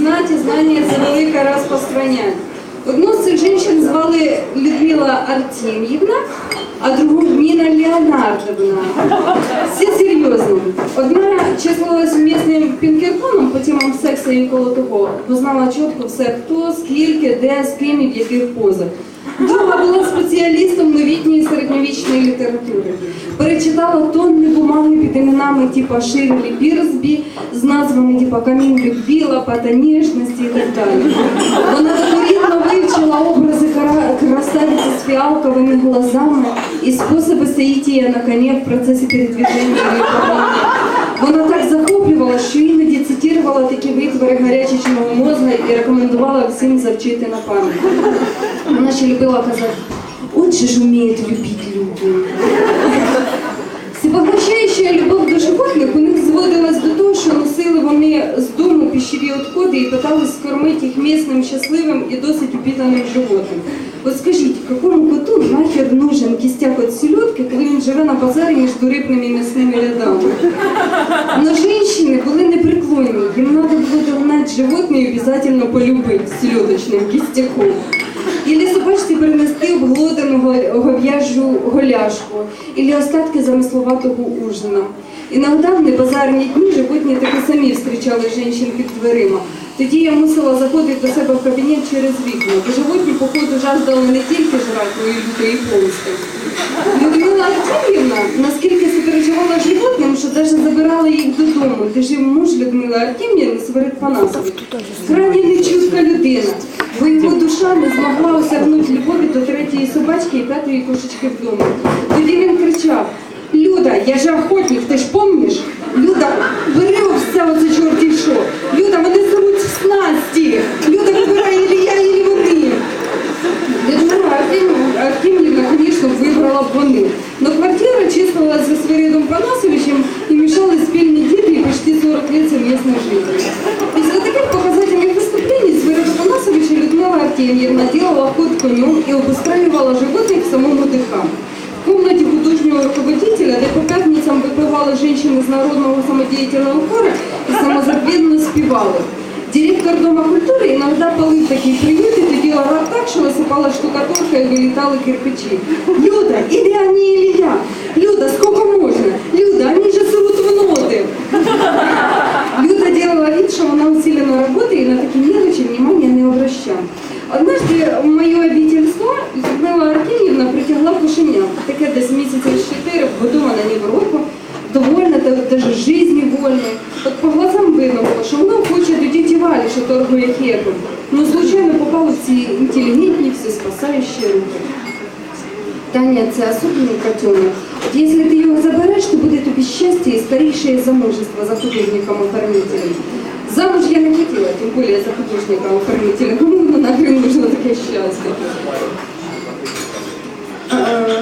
знать, и знание за велике розпространять. Одну з цих жінок звали Людмила Артем'ївна, а другу Ніна Леонардовна. Все серйозно. Одна числилась місним пінкерпоном по темам сексу і коло того. Познала чітко все, хто, скільки, де, з ким і в яких позах. Друга була спеціалістом новітньої середньовічної літератури. Перечитала тонни бумаги під іменами типа Ширлі Бірсбі з назвами типа Камінки Біла, Пата ніжності і так далі. Вона докорінно вивчила образи красавиці з фіалковими глазами і способи соїтія на коні в процесі передвіження. Вона так захоплювала, що іноді цитувала такі витвори гарячечного мозга і рекомендувала всім завчити на пам'ять. Вона ще любила казати, же ж уміють любити люди. Всепоглощаюча любов до животних у них зводилась до того, що носили вони з дому пищеві відходи і питались скормити їх місним, щасливим і досить упітаним животним. От скажіть, якому коту нахер нужен кістяк від селедки, коли він живе на базарі між рибними і м'ясними рядами? Но женщины були непреклонні, їм треба було догнати животне і обов'язково полюбити селедочним кістяком. Принести обглодану го- говяжу голяшку, или остатки замисловатого ужина. Іногда в небазарні дні животні таки самі зустрічали жінчин під дверима. Тоді я мусила заходити до себе в кабінет через вікна, бо животні, походу, жаждали не тільки жрати, но й лютої помсти. Людмила Артемівна наскільки суперечувала животним, що навіть забирала їх додому, де жив муж Людмили Артемівни Сверид Панасович. Крайне нечутка людина, бо його душа не змогла осягнути любові до третьої собачки і п'ятої кошечки вдома. Тоді він кричав: Люда, я же охотник, ти ж помніш? Люда, бери все оце чорті що. Люда, вони зовуть в снасті. Люда, вибирай или я, или вони. Людмила Артем- Артемьевна, конечно, вибрала б вони. Но квартира числилась за Свиридом Панасовичем и мешала спільні діти і почти 40 лет совместной жизни. Після таких показательных выступлений Свирида Панасовича Людмила Артемьевна делала ход конем и обустраивала животных в самому ДК. В комнате художнього руководителя, де по п'ятницям випивали жінки з народного самодеятельного хора і самозабвенно співали. Директор Дома культуры иногда полы такие приюты, ты делала так, что насыпала штукатурка и вылетали кирпичи. Люда, или они, или я. Люда, сколько можно? Люда, они же зовут в ноты. Люда делала вид, что она усиленно работает и на такие мелочи внимания не обращала. Однажды в мою обительство Людмила Артемьевна притягла кошеня. Таке десь місяців торгує хлібом. Ну, случайно попала в ці інтелігентні, всеспасаючі руки. Таня це особливий котенок. От якщо ти його забереш, то буде тобі щастя і скоріше замужество за художником-оформителем. Замуж я не хотіла, тим більше за художника-оформителя. Кому воно нахрен нужно таке щастя? Е, Щастя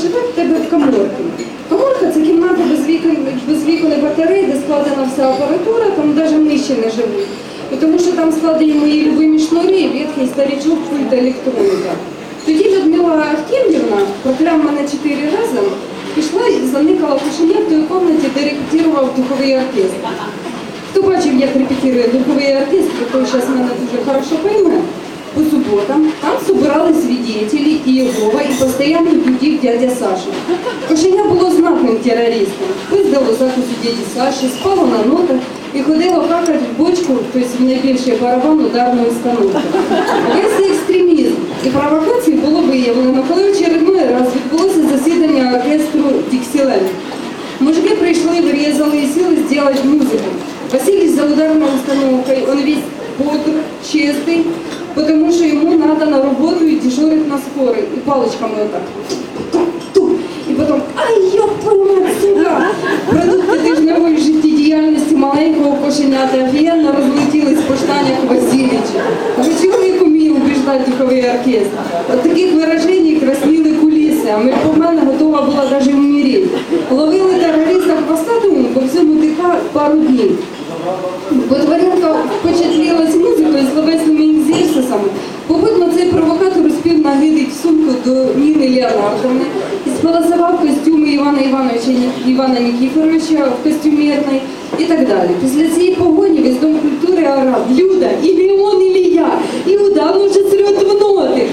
Поживе в тебе в каморці. Каморка це кімната без вікон, і батарей, де складена вся апаратура, там навіть миші не живуть. Тому що там складені мої любимі шнури, відкий старічок, пульт електроніка. Тоді Людмила Артем'ївна прокляв мене чотири рази, пішла і заникала кишені в той кімнаті, де репетирував духовий оркестр. Хто бачив, як репетирує духовий оркестр, той зараз мене дуже хорошо пойме. По суботам там собирались свидетели и Егова, и постоянный дудик дядя Саша. Кошеня було знатним терористом. Пиздило закусу дяді Саші, спало на нотах і ходило какать в бочку, тобто в найбільший барабан ударної установки. Весь екстремізм і провокації було виявлено, коли в очередной раз відбулося засідання оркестру Діксіленд. Мужики пришли, врезали и сели сделать музыку. Василий за ударной установкой, он весь бодр, чистый, Дежурить на скорой. И палочками вот так. Тук-тук. И потом, ай, ёб твою мать, сука! Продукти тижневої життєдіяльності маленького кошенята офігенно розлетілись по штанях Васильовича. Ви чого не уміє убіждати духовий оркестр? От таких виражень красніли куліси, а ми по мене готова була навіть умереть. Ловили терориста хвостатому по всьому ДК пару днів. Марковни, сполосував костюми Івана Івановича Івана Нікіфоровича в костюмерній і так далі. Після цієї погоні весь дом культури орав Люда, і Леон, і Лія, і удавно вже серед вноти.